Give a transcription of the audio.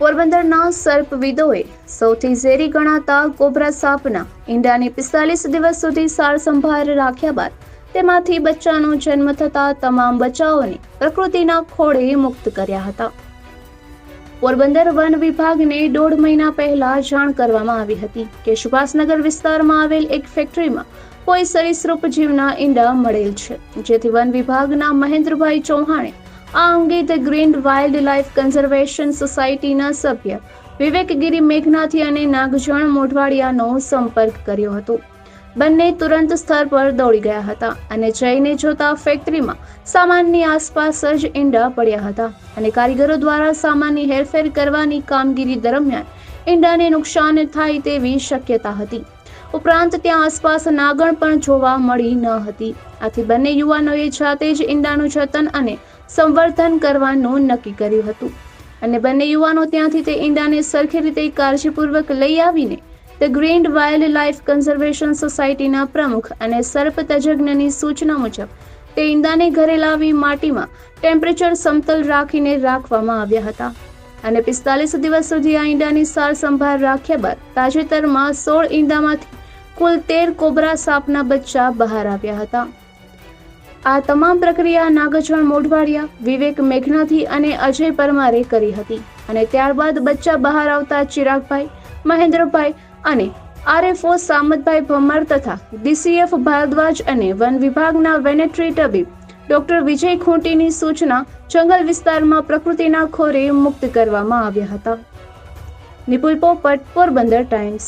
પોરબંદરના સર્પવિદોએ સૌથી ઝેરી ગણાતા કોબ્રા સાપના ઈંડાની પિસ્તાલીસ દિવસ સુધી સાર સંભાળ રાખ્યા બાદ તેમાંથી બચ્ચાનો જન્મ થતા તમામ બચ્ચાઓને પ્રકૃતિના ખોળે મુક્ત કર્યા હતા. પોરબંદર વન વિભાગને દોઢ મહિના પહેલા જાણ કરવામાં આવી હતી કે સુભાષનગર વિસ્તારમાં આવેલ એક ફેક્ટરીમાં કોઈ સરીસૃપ જીવના ઈંડા મળેલ છે, જેથી વન વિભાગના મહેન્દ્રભાઈ ચૌહાણે આ અંગે The Green Wild Life Conservation સોસાયટીના સભ્ય વિવેકગીરી મેઘનાથી અને નાગજણ મોઢવાડિયાનો સંપર્ક કર્યો હતો. બંને તુરંત સ્થળ પર દોડી ગયા હતા અને જઈને જોતા ફેક્ટરીમાં સામાનની આસપાસ જ ઈંડા પડ્યા હતા અને કારીગરો દ્વારા સામાનની હેરફેર કરવાની કામગીરી દરમિયાન ઈંડાને નુકસાન થાય તેવી શક્યતા હતી. ઉપરાંત ત્યાં આસપાસ નાગણ પણ જોવા મળી ન હતી. આથી બંને યુવાનોએ જાતે જ ઈંડાનું જતન અને સંવર્ધન કરવાનું નક્કી કર્યું હતું. અને બંને યુવાનો ત્યાંથી તે ઈંડાને સરખી રીતે કાળજીપૂર્વક લઈ આવીને The Green Wild Life Conservation સોસાયટીના પ્રમુખ અને સર્પ તજજ્ઞની સૂચના મુજબ તે ઈંડાને ઘરે લાવી માટીમાં ટેમ્પરેચર સમતલ રાખીને રાખવામાં આવ્યા હતા. અને પિસ્તાલીસ દિવસ સુધી આ ઈંડાની સાર સંભાળ રાખ્યા બાદ તાજેતરમાં સોળ ઈંડામાંથી કુલ તેર કોબરા સાપના બચ્ચા બહાર આવ્યા હતા. આ તમામ પ્રક્રિયા નાગજણ મોઢવાડિયા, વિવેક મેઘનાથી અને અજય પરમારે કરી હતી અને ત્યારબાદ બચ્ચા બહાર આવતા ચિરાગભાઈ, મહેન્દ્રભાઈ અને આરએફઓ સામતભાઈ ભમર તથા ડીસીએફ ભારદ્વાજ અને વન વિભાગના વેનેટરી તબીબ ડોક્ટર વિજય ખૂંટીની સૂચના જંગલ વિસ્તારમાં પ્રકૃતિના ખોરે મુક્ત કરવામાં આવ્યા હતા. નિપુલ પોપટ, પોરબંદર ટાઈમ્સ.